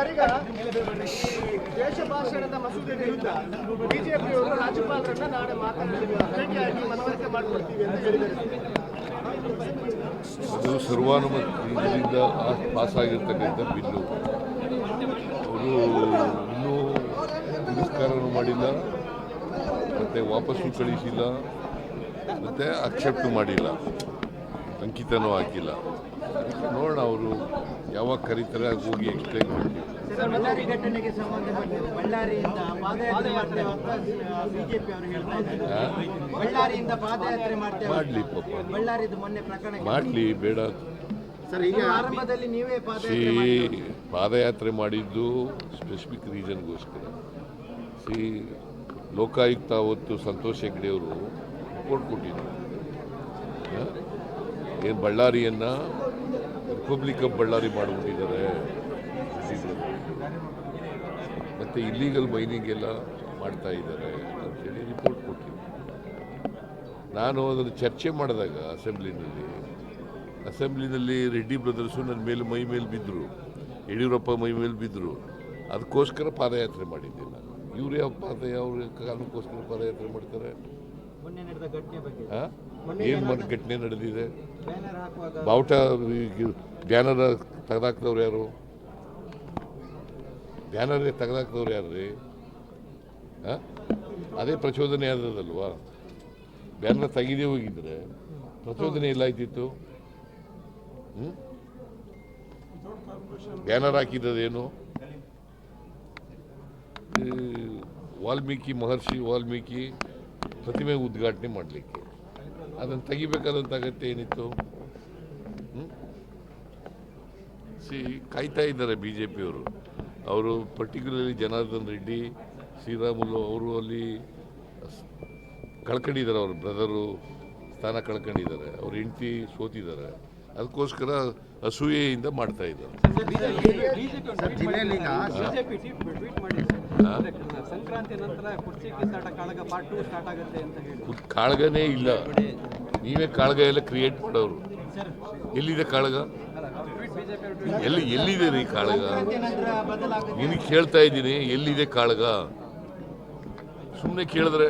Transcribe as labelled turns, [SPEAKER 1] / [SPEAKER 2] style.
[SPEAKER 1] Sir ಈಗ ದೇಶ ಭಾಷಣದ ಮಸೂದೆ ವಿರುದ್ಧ ಬಿಜೆಪಿಯವರು ರಾಜ್ಯಪಾಲರನ್ನ ನಾಳೆ ಮಾತನಾಡಿ ಭೇಟಿಯಾಗಿ ಮನವರಿಕೆ ಮಾಡಿಕೊಡ್ತೀವಿ ಅಂತ ಹೇಳಿದ್ದಾರೆ.
[SPEAKER 2] ಅದು ಸರ್ವಾನುಮತದಿಂದ ಪಾಸ್ ಆಗಿರ್ತಕ್ಕಂಥ ಬಿಲ್ಲು. ಅವರು ಇನ್ನೂ ತಿರಸ್ಕಾರನೂ ಮಾಡಿಲ್ಲ, ಮತ್ತು ವಾಪಸ್ಸು ಕಳಿಸಿಲ್ಲ, ಮತ್ತು ಅಕ್ಸೆಪ್ಟ್ ಮಾಡಿಲ್ಲ. ಅಂಕಿತನೂ ಹಾಕಿಲ್ಲ. ನೋಡೋಣ ಅವರು ಯಾವಾಗ ಕರೀತಾರೆ ಅದು ಹೋಗಿ ಎಕ್ಸ್ಪ್ಲೈನ್ ಮಾಡ್ತೀವಿ
[SPEAKER 3] ಸರ್, ಬಳ್ಳಾರಿ ಘಟನೆಗೆ ಸಂಬಂಧಪಟ್ಟಂತೆ ಬಳ್ಳಾರಿಯಿಂದ ಪಾದಯಾತ್ರೆ ಮಾಡ್ತೇವೆ ಬಿಜೆಪಿ ಅವರು ಹೇಳ್ತಾ ಇದ್ದಾರೆ.
[SPEAKER 2] ಆ?
[SPEAKER 3] ಬಳ್ಳಾರಿಯಿಂದ ಪಾದಯಾತ್ರೆ ಮಾಡ್ತೇವೆ
[SPEAKER 2] ಮಾಡಲಿ ಪಾಪ.
[SPEAKER 3] ಬಳ್ಳಾರಿದು ಮೊನ್ನೆ ಪ್ರಕರಣ
[SPEAKER 2] ಮಾಡಲಿ ಬೇಡ.
[SPEAKER 1] ಸರ್ ಈಗ
[SPEAKER 3] ಆರಂಭದಲ್ಲಿ ನೀವೇ
[SPEAKER 2] ಸಿ
[SPEAKER 3] ಪಾದಯಾತ್ರೆ ಮಾಡಿ
[SPEAKER 2] ಪಾದಯಾತ್ರೆ ಮಾಡಿದ್ದು ಸ್ಪೆಸಿಫಿಕ್ ರೀಸನ್ಗೋಸ್ಕರ ಸಿ ಲೋಕಾಯುಕ್ತ ಅವತ್ತು ಸಂತೋಷ್ ಹೆಗ್ಡೆಯವರು ಕೊಟ್ಟಿದ್ರು. ಏನು ಬಳ್ಳಾರಿಯನ್ನು ರಿಪಬ್ಲಿಕ್ ಆಫ್ ಬಳ್ಳಾರಿ ಮಾಡಿಬಿಟ್ಟಿದ್ದಾರೆ. ಮತ್ತು ಇಲ್ಲೀಗಲ್ ಮೈನಿಂಗ್ ಎಲ್ಲ ಮಾಡ್ತಾ ಇದ್ದಾರೆ ಅಂತೇಳಿ ರಿಪೋರ್ಟ್ ಕೊಟ್ಟಿದ್ದೆ ನಾನು ಅದನ್ನು ಚರ್ಚೆ ಮಾಡಿದಾಗ ಅಸೆಂಬ್ಲಿನಲ್ಲಿ ಅಸೆಂಬ್ಲಿನಲ್ಲಿ ರೆಡ್ಡಿ ಬ್ರದರ್ಸು ನನ್ನ ಮೇಲೆ ಮೈ ಮೇಲೆ ಬಿದ್ದರು. ಯಡಿಯೂರಪ್ಪ ಮೈ ಮೇಲೆ ಬಿದ್ದರು. ಅದಕ್ಕೋಸ್ಕರ ಪಾದಯಾತ್ರೆ ಮಾಡಿದ್ದೆ ನಾನು. ಇವ್ರು ಯಾವ ಪಾದ ಯಾವ ಕಾರಣಕ್ಕೋಸ್ಕರ ಪಾದಯಾತ್ರೆ ಮಾಡ್ತಾರೆ? ಏನು ಮೊನ್ನೆ ಘಟನೆ ನಡೆದಿದೆ? ಬಾವುಟ ಬ್ಯಾನರ್ ತೆಗೆದಾಕ್ದವ್ರು ಯಾರು? ಬ್ಯಾನರ್ ತೆಗೆದಾಕ್ದವ್ರು ಯಾರು ರೀ? ಅದೇ ಪ್ರಚೋದನೆ ಆದದಲ್ವಾ ಬ್ಯಾನರ್ ತೆಗೆದೇ ಹೋಗಿದ್ರೆ ಪ್ರಚೋದನೆ ಇಲ್ಲ ಆಯ್ತಿತ್ತು? ಬ್ಯಾನರ್ ಹಾಕಿದ್ದದೇನು? ವಾಲ್ಮೀಕಿ ಮಹರ್ಷಿ ವಾಲ್ಮೀಕಿ ಪ್ರತಿಮೆ ಉದ್ಘಾಟನೆ ಮಾಡಲಿಕ್ಕೆ. ಅದನ್ನು ತೆಗಿಬೇಕಾದಂಥ ಅಗತ್ಯ ಏನಿತ್ತು? ಸಿ ಕಾಯ್ತಾ ಇದ್ದಾರೆ ಬಿ ಜೆ ಪಿಯವರು ಅವರು ಪರ್ಟಿಕ್ಯುಲರ್ಲಿ ಜನಾರ್ದನ್ ರೆಡ್ಡಿ ಶ್ರೀರಾಮುಲು ಅವರು ಅಲ್ಲಿ ಕಳ್ಕೊಂಡಿದ್ದಾರೆ ಅವ್ರ ಬ್ರದರು ಸ್ಥಾನ ಕಳ್ಕೊಂಡಿದ್ದಾರೆ ಅವ್ರ ಹೆಂಡತಿ ಸೋತಿದ್ದಾರೆ. ಅದಕ್ಕೋಸ್ಕರ ಅಸೂಯೆಯಿಂದ ಮಾಡ್ತಾ ಇದ್ದಾರೆ.
[SPEAKER 4] ಸಂಕ್ರಾಂತಿ ನಂತರ ಕುರ್ಚಿ ಕಿತ್ತಾಟ ಕಾಳಗ ಪಾರ್ಟ್ ಸ್ಟಾರ್ಟ್ ಆಗುತ್ತೆ ಅಂತ ಹೇಳಿ.
[SPEAKER 2] ಕಾಳಗನೇ ಇಲ್ಲ. ನೀವೇ ಕಾಳಗ ಎಲ್ಲ ಕ್ರಿಯೇಟ್ ಮಾಡೋರು. ಎಲ್ಲಿದೆ ಕಾಳಗ? ಎಲ್ಲಿ ಎಲ್ಲಿದೆ ರೀ ಕಾಳಗ? ನಿನಗೆ ಕೇಳ್ತಾ ಇದ್ದೀನಿ ಎಲ್ಲಿದೆ ಕಾಳಗ? ಸುಮ್ಮನೆ ಕೇಳಿದ್ರೆ.